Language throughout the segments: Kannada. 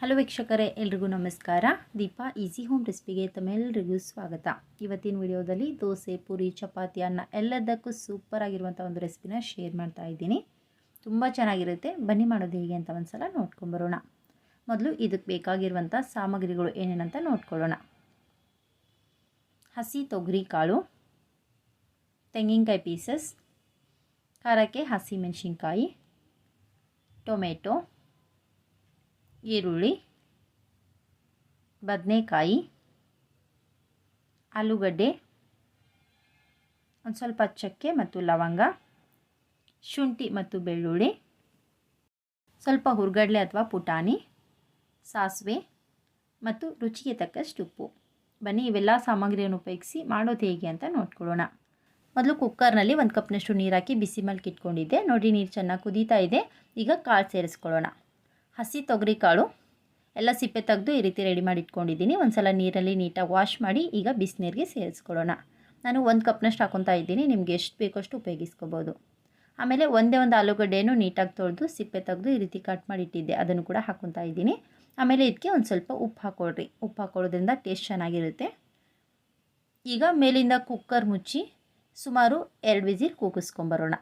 ಹಲೋ ವೀಕ್ಷಕರೇ, ಎಲ್ರಿಗೂ ನಮಸ್ಕಾರ. ದೀಪಾ, ಈಸಿ ಹೋಮ್ ರೆಸಿಪಿಗೆ ತಮ್ಮೆಲ್ಲರಿಗೂ ಸ್ವಾಗತ. ಇವತ್ತಿನ ವಿಡಿಯೋದಲ್ಲಿ ದೋಸೆ, ಪೂರಿ, ಚಪಾತಿ, ಅನ್ನ ಎಲ್ಲದಕ್ಕೂ ಸೂಪರ್ ಆಗಿರುವಂಥ ಒಂದು ರೆಸಿಪಿನ ಶೇರ್ ಮಾಡ್ತಾ ಇದ್ದೀನಿ. ತುಂಬ ಚೆನ್ನಾಗಿರುತ್ತೆ. ಬನ್ನಿ ಮಾಡೋದು ಹೇಗೆ ಅಂತ ಒಂದು ಸಲ ನೋಡ್ಕೊಂಬರೋಣ ಮೊದಲು ಇದಕ್ಕೆ ಬೇಕಾಗಿರುವಂಥ ಸಾಮಗ್ರಿಗಳು ಏನೇನಂತ ನೋಡ್ಕೊಳ್ಳೋಣ. ಹಸಿ ತೊಗರಿ ಕಾಳು, ತೆಂಗಿನಕಾಯಿ ಪೀಸಸ್ ಖಾರಕ್ಕೆ ಹಸಿ ಮೆಣಸಿನ್ಕಾಯಿ, ಟೊಮೆಟೊ ಈರುಳ್ಳಿ, ಬದನೆಕಾಯಿ, ಆಲೂಗಡ್ಡೆ, ಒಂದು ಸ್ವಲ್ಪ ಚಕ್ಕೆ ಮತ್ತು ಲವಂಗ, ಶುಂಠಿ ಮತ್ತು ಬೆಳ್ಳುಳ್ಳಿ, ಸ್ವಲ್ಪ ಹುರ್ಗಡ್ಲೆ ಅಥವಾ ಪುಟಾಣಿ, ಸಾಸಿವೆ ಮತ್ತು ರುಚಿಗೆ ತಕ್ಕಷ್ಟು ಉಪ್ಪು. ಬನ್ನಿ, ಇವೆಲ್ಲ ಸಾಮಗ್ರಿಯನ್ನು ಉಪಯೋಗಿಸಿ ಮಾಡೋದು ಹೇಗೆ ಅಂತ ನೋಡ್ಕೊಳ್ಳೋಣ. ಮೊದಲು ಕುಕ್ಕರ್ನಲ್ಲಿ ಒಂದು ಕಪ್ನಷ್ಟು ನೀರು ಹಾಕಿ ಬಿಸಿ ಮಲ್ಕಿಟ್ಕೊಂಡಿದ್ದೆ ನೋಡಿ, ನೀರು ಚೆನ್ನಾಗಿ ಕುದೀತಾ ಇದೆ. ಈಗ ಕಾಳು ಸೇರಿಸ್ಕೊಳ್ಳೋಣ. ಹಸಿ ತೊಗರಿ ಕಾಳು, ಎಲ್ಲ ಸಿಪ್ಪೆ ತೆಗೆದು ಈ ರೀತಿ ರೆಡಿ ಮಾಡಿ ಇಟ್ಕೊಂಡಿದ್ದೀನಿ. ಒಂದು ಸಲ ನೀರಲ್ಲಿ ನೀಟಾಗಿ ವಾಶ್ ಮಾಡಿ ಈಗ ಬಿಸಿನೀರಿಗೆ ಸೇರಿಸ್ಕೊಳ್ಳೋಣ. ನಾನು ಒಂದು ಕಪ್ನಷ್ಟು ಹಾಕೊತಾ ಇದ್ದೀನಿ. ನಿಮ್ಗೆ ಎಷ್ಟು ಬೇಕೋ ಅಷ್ಟು ಉಪಯೋಗಿಸ್ಕೋಬೋದು. ಆಮೇಲೆ ಒಂದೇ ಒಂದು ಆಲೂಗಡ್ಡೆಯನ್ನು ನೀಟಾಗಿ ತೊಳೆದು ಸಿಪ್ಪೆ ತೆಗೆದು ಈ ರೀತಿ ಕಟ್ ಮಾಡಿ ಇಟ್ಟಿದ್ದೆ. ಅದನ್ನು ಕೂಡ ಹಾಕೊತಾ ಇದ್ದೀನಿ. ಆಮೇಲೆ ಇದಕ್ಕೆ ಒಂದು ಸ್ವಲ್ಪ ಉಪ್ಪು ಹಾಕ್ಕೊಳ್ರಿ ಉಪ್ಪು ಹಾಕೊಳ್ಳೋದ್ರಿಂದ ಟೇಸ್ಟ್ ಚೆನ್ನಾಗಿರುತ್ತೆ. ಈಗ ಮೇಲಿಂದ ಕುಕ್ಕರ್ ಮುಚ್ಚಿ ಸುಮಾರು ಎರಡು ವಿಸಿಲ್ ಕೂಗಿಸ್ಕೊಂಬರೋಣ.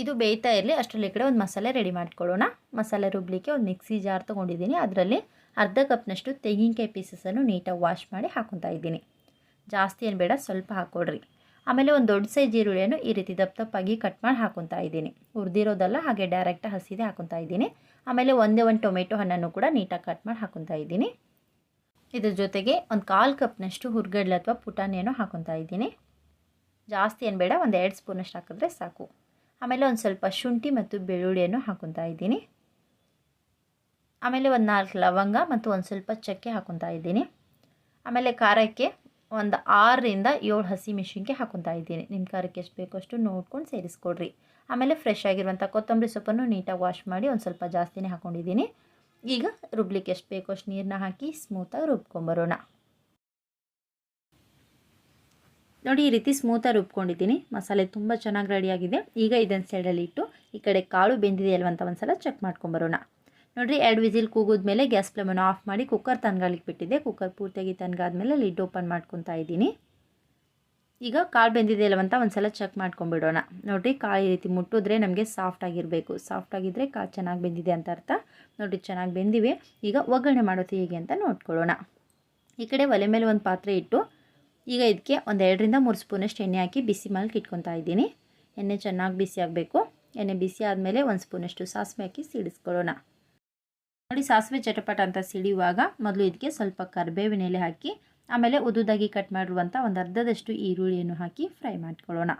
ಇದು ಬೇಯ್ತಾ ಇರಲಿ, ಅಷ್ಟರಲ್ಲಿ ಕಡೆ ಒಂದು ಮಸಾಲೆ ರೆಡಿ ಮಾಡ್ಕೊಳ್ಳೋಣ. ಮಸಾಲೆ ರುಬ್ಲಿಕ್ಕೆ ಒಂದು ಮಿಕ್ಸಿ ಜಾರ್ ತೊಗೊಂಡಿದ್ದೀನಿ. ಅದರಲ್ಲಿ ಅರ್ಧ ಕಪ್ನಷ್ಟು ತೆಂಗಿನಕಾಯಿ ಪೀಸಸನ್ನು ನೀಟಾಗಿ ವಾಶ್ ಮಾಡಿ ಹಾಕೊತಾ ಇದ್ದೀನಿ. ಜಾಸ್ತಿ ಏನು ಬೇಡ, ಸ್ವಲ್ಪ ಹಾಕ್ಕೊಡ್ರಿ ಆಮೇಲೆ ಒಂದು ದೊಡ್ಡ ಸೈಜ್ ಈರುಳ್ಳಿಯನ್ನು ಈ ರೀತಿ ದಪ್ಪ ದಪ್ಪಾಗಿ ಕಟ್ ಮಾಡಿ ಹಾಕೊತಾ ಇದ್ದೀನಿ. ಹುರಿದಿರೋದಲ್ಲ, ಹಾಗೆ ಡೈರೆಕ್ಟ್ ಹಸಿದೆ ಹಾಕೊತಾ ಇದ್ದೀನಿ. ಆಮೇಲೆ ಒಂದೇ ಒಂದು ಟೊಮೆಟೊ ಹಣ್ಣನ್ನು ಕೂಡ ನೀಟಾಗಿ ಕಟ್ ಮಾಡಿ ಹಾಕೊತಾ ಇದ್ದೀನಿ. ಇದ್ರ ಜೊತೆಗೆ ಒಂದು ಕಾಲು ಕಪ್ನಷ್ಟು ಹುರ್ಗಡ್ಲೆ ಅಥವಾ ಪುಟಾಣಿಯನ್ನು ಹಾಕೊತಾ ಇದ್ದೀನಿ. ಜಾಸ್ತಿ ಏನು ಬೇಡ, ಒಂದು ಎರಡು ಸ್ಪೂನಷ್ಟು ಹಾಕಿದ್ರೆ ಸಾಕು. ಆಮೇಲೆ ಒಂದು ಸ್ವಲ್ಪ ಶುಂಠಿ ಮತ್ತು ಬೆಳ್ಳುಳ್ಳಿಯನ್ನು ಹಾಕೊತಾ ಇದ್ದೀನಿ. ಆಮೇಲೆ ಒಂದು ನಾಲ್ಕು ಲವಂಗ ಮತ್ತು ಒಂದು ಸ್ವಲ್ಪ ಚಕ್ಕೆ ಹಾಕೊತಾ ಇದ್ದೀನಿ. ಆಮೇಲೆ ಖಾರಕ್ಕೆ ಒಂದು ಆರರಿಂದ ಏಳು ಹಸಿ ಮೆಣಸಿನ್ಕಾಯಿ ಹಾಕೊತಾ ಇದ್ದೀನಿ. ನಿಮ್ಮ ಖಾರಕ್ಕೆ ಎಷ್ಟು ಬೇಕೋ ಅಷ್ಟು ನೋಡ್ಕೊಂಡು ಸೇರಿಸ್ಕೊಡ್ರಿ. ಆಮೇಲೆ ಫ್ರೆಶ್ ಆಗಿರುವಂಥ ಕೊತ್ತಂಬರಿ ಸೊಪ್ಪನ್ನು ನೀಟಾಗಿ ವಾಶ್ ಮಾಡಿ ಒಂದು ಸ್ವಲ್ಪ ಜಾಸ್ತಿನೇ ಹಾಕೊಂಡಿದ್ದೀನಿ. ಈಗ ರುಬ್ಲಿಕ್ಕೆ ಎಷ್ಟು ಬೇಕೋ ಅಷ್ಟು ನೀರನ್ನ ಹಾಕಿ ಸ್ಮೂತಾಗಿ ರುಬ್ಕೊಂಬರೋಣ ನೋಡಿ ಈ ರೀತಿ ಸ್ಮೂತಾಗಿ ರುಬ್ಕೊಂಡಿದ್ದೀನಿ. ಮಸಾಲೆ ತುಂಬ ಚೆನ್ನಾಗಿ ರೆಡಿಯಾಗಿದೆ ಈಗ ಇದನ್ನು ಸೈಡಲ್ಲಿ ಇಟ್ಟು ಈ ಕಡೆ ಕಾಳು ಬೆಂದಿದೆ ಅಲ್ವಂತ ಒಂದು ಸಲ ಚೆಕ್ ಮಾಡ್ಕೊಂಬರೋಣ ನೋಡಿರಿ, ಎರಡು ವಿಸಿಲ್ ಕೂಗಿದ್ಮೇಲೆ ಗ್ಯಾಸ್ ಫ್ಲೇಮನ್ನು ಆಫ್ ಮಾಡಿ ಕುಕ್ಕರ್ ತನ್ಗಾಲಿಕ್ಕೆ ಬಿಟ್ಟಿದ್ದೆ. ಕುಕ್ಕರ್ ಪೂರ್ತಿಯಾಗಿ ತನ್ಗಾದ್ಮೇಲೆ ಲಿಡ್ ಓಪನ್ ಮಾಡ್ಕೊತಾ ಇದ್ದೀನಿ. ಈಗ ಕಾಳು ಬೆಂದಿದೆ ಅಲ್ವಂತ ಒಂದು ಸಲ ಚೆಕ್ ಮಾಡ್ಕೊಂಬಿಡೋಣ ನೋಡಿರಿ, ಕಾಳು ಈ ರೀತಿ ಮುಟ್ಟಿದ್ರೆ ನಮಗೆ ಸಾಫ್ಟ್ ಆಗಿರಬೇಕು. ಸಾಫ್ಟ್ ಆಗಿದ್ದರೆ ಕಾಳು ಚೆನ್ನಾಗಿ ಬೆಂದಿದೆ ಅಂತ ಅರ್ಥ. ನೋಡಿರಿ, ಚೆನ್ನಾಗಿ ಬೆಂದಿವೆ. ಈಗ ಒಗ್ಗರಣೆ ಮಾಡೋದು ಹೇಗೆ ಅಂತ ನೋಡ್ಕೊಳ್ಳೋಣ. ಈ ಕಡೆ ಒಲೆ ಮೇಲೆ ಒಂದು ಪಾತ್ರೆ ಇಟ್ಟು ಈಗ ಇದಕ್ಕೆ ಒಂದು ಎರಡರಿಂದ ಮೂರು ಸ್ಪೂನಷ್ಟು ಎಣ್ಣೆ ಹಾಕಿ ಬಿಸಿ ಮಲ್ಕ್ ಇಟ್ಕೊತಾ ಇದ್ದೀನಿ. ಎಣ್ಣೆ ಚೆನ್ನಾಗಿ ಬಿಸಿ ಆಗಬೇಕು. ಎಣ್ಣೆ ಬಿಸಿ ಆದಮೇಲೆ ಒಂದು ಸ್ಪೂನಷ್ಟು ಸಾಸಿವೆ ಹಾಕಿ ಸಿಡಿಸ್ಕೊಳ್ಳೋಣ. ನೋಡಿ, ಸಾಸಿವೆ ಚಟಪಟ ಅಂತ ಸಿಡಿಯುವಾಗ ಮೊದಲು ಇದಕ್ಕೆ ಸ್ವಲ್ಪ ಕರಿಬೇವಿನ ಎಲೆ ಹಾಕಿ, ಆಮೇಲೆ ಉದುದಾಗಿ ಕಟ್ ಮಾಡಿರುವಂಥ ಒಂದು ಅರ್ಧದಷ್ಟು ಈರುಳ್ಳಿಯನ್ನು ಹಾಕಿ ಫ್ರೈ ಮಾಡ್ಕೊಳ್ಳೋಣ.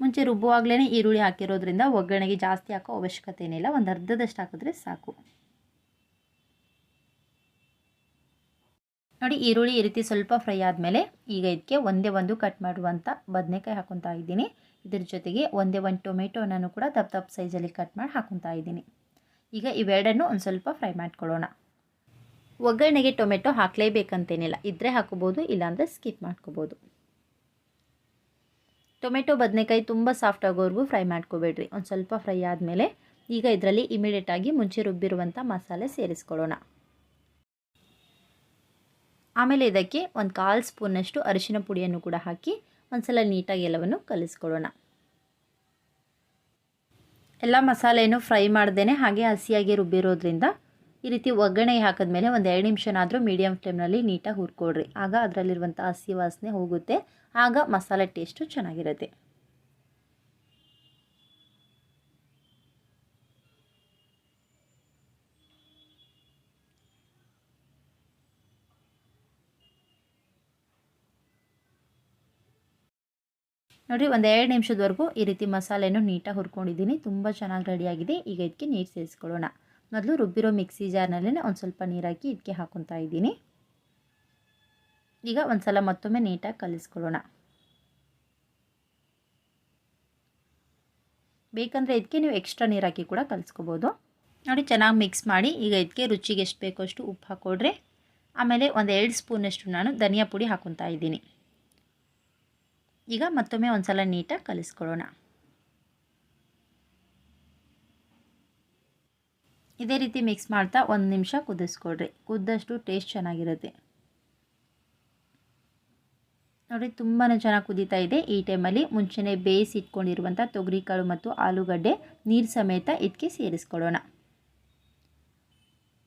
ಮುಂಚೆ ರುಬ್ಬುವಾಗಲೇ ಈರುಳ್ಳಿ ಹಾಕಿರೋದ್ರಿಂದ ಒಗ್ಗರಣೆಗೆ ಜಾಸ್ತಿ ಹಾಕೋ ಅವಶ್ಯಕತೆ ಏನಿಲ್ಲ ಒಂದು ಅರ್ಧದಷ್ಟು ಹಾಕಿದ್ರೆ ಸಾಕು. ನೋಡಿ ಈರುಳ್ಳಿ ಈ ರೀತಿ ಸ್ವಲ್ಪ ಫ್ರೈ ಆದಮೇಲೆ ಈಗ ಇದಕ್ಕೆ ಒಂದೇ ಒಂದು ಕಟ್ ಮಾಡುವಂಥ ಬದನೆಕಾಯಿ ಹಾಕೊತಾ ಇದ್ದೀನಿ. ಇದ್ರ ಜೊತೆಗೆ ಒಂದೇ ಒಂದು ಟೊಮೆಟೊನನ್ನು ಕೂಡ ದಪ್ಪ ದಪ್ಪ ಸೈಜಲ್ಲಿ ಕಟ್ ಮಾಡಿ ಹಾಕೊತಾ ಇದ್ದೀನಿ. ಈಗ ಇವೆರಡನ್ನು ಒಂದು ಸ್ವಲ್ಪ ಫ್ರೈ ಮಾಡ್ಕೊಳ್ಳೋಣ. ಒಗ್ಗರಣೆಗೆ ಟೊಮೆಟೊ ಹಾಕಲೇಬೇಕಂತೇನಿಲ್ಲ. ಇದ್ದರೆ ಹಾಕೋಬೋದು ಇಲ್ಲಾಂದರೆ ಸ್ಕಿಪ್ ಮಾಡ್ಕೋಬೋದು. ಟೊಮೆಟೊ, ಬದನೆಕಾಯಿ ತುಂಬ ಸಾಫ್ಟ್ ಆಗೋವರೆಗೂ ಫ್ರೈ ಮಾಡ್ಕೋಬೇಡ್ರಿ. ಒಂದು ಸ್ವಲ್ಪ ಫ್ರೈ ಆದಮೇಲೆ ಈಗ ಇದರಲ್ಲಿ ಇಮಿಡಿಯೇಟಾಗಿ ಮುಂಚೆ ರುಬ್ಬಿರುವಂಥ ಮಸಾಲೆ ಸೇರಿಸ್ಕೊಳ್ಳೋಣ. ಆಮೇಲೆ ಇದಕ್ಕೆ ಒಂದು ಕಾಲು ಸ್ಪೂನಷ್ಟು ಅರಿಶಿನ ಪುಡಿಯನ್ನು ಕೂಡ ಹಾಕಿ ಒಂದ್ಸಲ ನೀಟಾಗಿ ಎಲ್ಲವನ್ನು ಕಲಿಸ್ಕೊಳ್ಳೋಣ. ಎಲ್ಲ ಮಸಾಲೆಯನ್ನು ಫ್ರೈ ಮಾಡ್ದೇ ಹಾಗೆ ಹಸಿಯಾಗಿ ರುಬ್ಬಿರೋದ್ರಿಂದ ಈ ರೀತಿ ಒಗ್ಗರಣೆ ಹಾಕಿದ್ಮೇಲೆ ಒಂದು ಎರಡು ನಿಮಿಷನಾದರೂ ಮೀಡಿಯಮ್ ಫ್ಲೇಮ್ನಲ್ಲಿ ನೀಟಾಗಿ ಹುರ್ಕೊಡ್ರಿ ಆಗ ಅದರಲ್ಲಿರುವಂಥ ಹಸಿ ವಾಸನೆ ಹೋಗುತ್ತೆ. ಆಗ ಮಸಾಲೆ ಟೇಸ್ಟು ಚೆನ್ನಾಗಿರುತ್ತೆ. ನೋಡಿ ಒಂದು ಎರಡು ನಿಮಿಷದವರೆಗೂ ಈ ರೀತಿ ಮಸಾಲೆಯನ್ನು ನೀಟಾಗಿ ಹುರ್ಕೊಂಡಿದ್ದೀನಿ. ತುಂಬ ಚೆನ್ನಾಗಿ ರೆಡಿಯಾಗಿದೆ. ಈಗ ಇದಕ್ಕೆ ನೀರು ಸೇರಿಸ್ಕೊಳ್ಳೋಣ. ಮೊದಲು ರುಬ್ಬಿರೋ ಮಿಕ್ಸಿ ಜಾರ್ನಲ್ಲೇ ಒಂದು ಸ್ವಲ್ಪ ನೀರಾಕಿ ಇದಕ್ಕೆ ಹಾಕೊತಾ ಇದ್ದೀನಿ. ಈಗ ಒಂದು ಸಲ ಮತ್ತೊಮ್ಮೆ ನೀಟಾಗಿ ಕಲಿಸ್ಕೊಳ್ಳೋಣ. ಬೇಕಂದರೆ ಇದಕ್ಕೆ ನೀವು ಎಕ್ಸ್ಟ್ರಾ ನೀರು ಹಾಕಿ ಕೂಡ ಕಲಿಸ್ಕೋಬೋದು. ನೋಡಿ, ಚೆನ್ನಾಗಿ ಮಿಕ್ಸ್ ಮಾಡಿ ಈಗ ಇದಕ್ಕೆ ರುಚಿಗೆ ಎಷ್ಟು ಬೇಕೋ ಅಷ್ಟು ಉಪ್ಪು ಹಾಕ್ಕೊಡ್ರಿ. ಆಮೇಲೆ ಒಂದು ಎರಡು ಸ್ಪೂನಷ್ಟು ನಾನು ಧನಿಯಾ ಪುಡಿ ಹಾಕೊತಾ ಇದ್ದೀನಿ. ಈಗ ಮತ್ತೊಮ್ಮೆ ಒಂದು ಸಲ ನೀಟಾಗಿ ಕಲಿಸ್ಕೊಳ್ಳೋಣ. ಇದೇ ರೀತಿ ಮಿಕ್ಸ್ ಮಾಡ್ತಾ ಒಂದು ನಿಮಿಷ ಕುದಿಸ್ಕೊಡ್ರಿ ಕುದ್ದಷ್ಟು ಟೇಸ್ಟ್ ಚೆನ್ನಾಗಿರುತ್ತೆ. ನೋಡಿ ತುಂಬಾ ಚೆನ್ನಾಗಿ ಕುದೀತಾ ಇದೆ. ಈ ಟೈಮಲ್ಲಿ ಮುಂಚೆನೇ ಬೇಯಿಸಿ ಇಟ್ಕೊಂಡಿರುವಂಥ ತೊಗರಿಕಾಳು ಮತ್ತು ಆಲೂಗಡ್ಡೆ ನೀರು ಸಮೇತ ಇದಕ್ಕೆ ಸೇರಿಸ್ಕೊಳ್ಳೋಣ.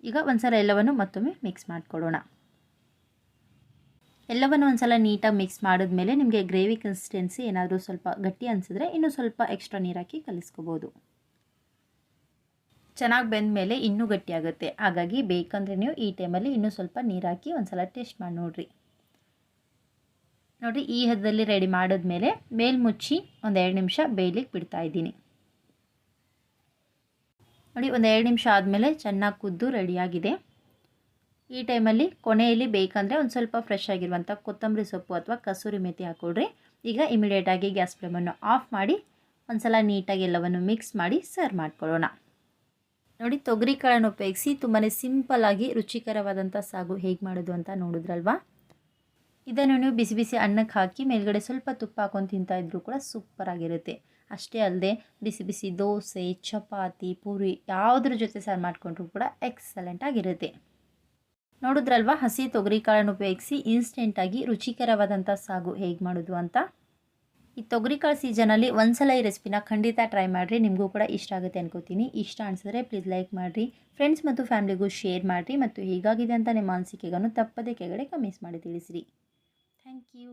ಈಗ ಒಂದ್ಸಲ ಎಲ್ಲವನ್ನು ಮತ್ತೊಮ್ಮೆ ಮಿಕ್ಸ್ ಮಾಡಿಕೊಡೋಣ ಎಲ್ಲವನ್ನು ಒಂದ್ಸಲ ನೀಟಾಗಿ ಮಿಕ್ಸ್ ಮಾಡಿದ್ಮೇಲೆ ನಿಮಗೆ ಗ್ರೇವಿ ಕನ್ಸಿಸ್ಟೆನ್ಸಿ ಏನಾದರೂ ಸ್ವಲ್ಪ ಗಟ್ಟಿ ಅನಿಸಿದ್ರೆ ಇನ್ನೂ ಸ್ವಲ್ಪ ಎಕ್ಸ್ಟ್ರಾ ನೀರು ಹಾಕಿ ಕಲಿಸ್ಕೋಬೋದು. ಚೆನ್ನಾಗಿ ಬೆಂದ ಮೇಲೆ ಇನ್ನೂ ಗಟ್ಟಿಯಾಗುತ್ತೆ. ಹಾಗಾಗಿ ಬೇಕಂದರೆ ನೀವು ಈ ಟೈಮಲ್ಲಿ ಇನ್ನೂ ಸ್ವಲ್ಪ ನೀರು ಹಾಕಿ ಒಂದ್ಸಲ ಟೇಸ್ಟ್ ಮಾಡಿ ನೋಡಿರಿ. ನೋಡಿರಿ, ಈ ಹದದಲ್ಲಿ ರೆಡಿ ಮಾಡಿದ್ಮೇಲೆ ಮೇಲ್ ಮುಚ್ಚಿ ಒಂದು ಎರಡು ನಿಮಿಷ ಬೇಯಲಿಕ್ಕೆ ಬಿಡ್ತಾ ಇದ್ದೀನಿ. ನೋಡಿ ಒಂದು ಎರಡು ನಿಮಿಷ ಆದಮೇಲೆ ಚೆನ್ನಾಗಿ ಕುದ್ದು ರೆಡಿಯಾಗಿದೆ. ಈ ಟೈಮಲ್ಲಿ ಕೊನೆಯಲ್ಲಿ ಬೇಕಂದರೆ ಒಂದು ಸ್ವಲ್ಪ ಫ್ರೆಶ್ ಆಗಿರುವಂಥ ಕೊತ್ತಂಬರಿ ಸೊಪ್ಪು ಅಥವಾ ಕಸೂರಿ ಮೆಥಿ ಹಾಕ್ಕೊಡ್ರಿ ಈಗ ಇಮಿಡಿಯೇಟಾಗಿ ಗ್ಯಾಸ್ ಫ್ಲೇಮನ್ನು ಆಫ್ ಮಾಡಿ ಒಂದು ಸಲ ನೀಟಾಗಿ ಎಲ್ಲವನ್ನು ಮಿಕ್ಸ್ ಮಾಡಿ ಸರ್ವ್ ಮಾಡ್ಕೊಳ್ಳೋಣ. ನೋಡಿ ತೊಗರಿ ಕಾಳನ್ನು ಉಪಯೋಗಿಸಿ ತುಂಬಾ ಸಿಂಪಲ್ಲಾಗಿ ರುಚಿಕರವಾದಂಥ ಸಾಗು ಹೇಗೆ ಮಾಡೋದು ಅಂತ ನೋಡಿದ್ರಲ್ವಾ? ಇದನ್ನು ನೀವು ಬಿಸಿ ಬಿಸಿ ಅನ್ನಕ್ಕೆ ಹಾಕಿ ಮೇಲ್ಗಡೆ ಸ್ವಲ್ಪ ತುಪ್ಪ ಹಾಕೊಂಡು ತಿಂತಾ ಇದ್ರೂ ಕೂಡ ಸೂಪರಾಗಿರುತ್ತೆ ಅಷ್ಟೇ ಅಲ್ಲದೆ ಬಿಸಿ ಬಿಸಿ ದೋಸೆ, ಚಪಾತಿ, ಪೂರಿ ಯಾವುದ್ರ ಜೊತೆ ಸರ್ವ್ ಮಾಡಿಕೊಂಡ್ರೂ ಕೂಡ ಎಕ್ಸಲೆಂಟ್ ಆಗಿರುತ್ತೆ. ನೋಡಿದ್ರಲ್ವಾ? ಹಸಿ ತೊಗರಿ ಕಾಳನ್ನು ಉಪಯೋಗಿಸಿ ಇನ್ಸ್ಟೆಂಟಾಗಿ ರುಚಿಕರವಾದಂಥ ಸಾಗು ಹೇಗೆ ಮಾಡೋದು ಅಂತ. ಈ ತೊಗರಿಕಾಳು ಸೀಸನಲ್ಲಿ ಒಂದ್ಸಲ ಈ ರೆಸಿಪಿನ ಖಂಡಿತ ಟ್ರೈ ಮಾಡಿರಿ, ನಿಮಗೂ ಕೂಡ ಇಷ್ಟ ಆಗುತ್ತೆ ಅನ್ಕೋತೀನಿ. ಇಷ್ಟ ಅನಿಸಿದ್ರೆ ಪ್ಲೀಸ್ ಲೈಕ್ ಮಾಡಿರಿ ಫ್ರೆಂಡ್ಸ್ ಮತ್ತು ಫ್ಯಾಮಿಲಿಗೂ ಶೇರ್ ಮಾಡಿರಿ ಮತ್ತು ಹೀಗಾಗಿದೆ ಅಂತ ನಿಮ್ಮ ಅನಿಸಿಕೆಗಳನ್ನು ತಪ್ಪದೇ ಕೆಳಗಡೆ ಕಮೆಂಟ್ಸ್ ಮಾಡಿ ತಿಳಿಸಿರಿ. Thank you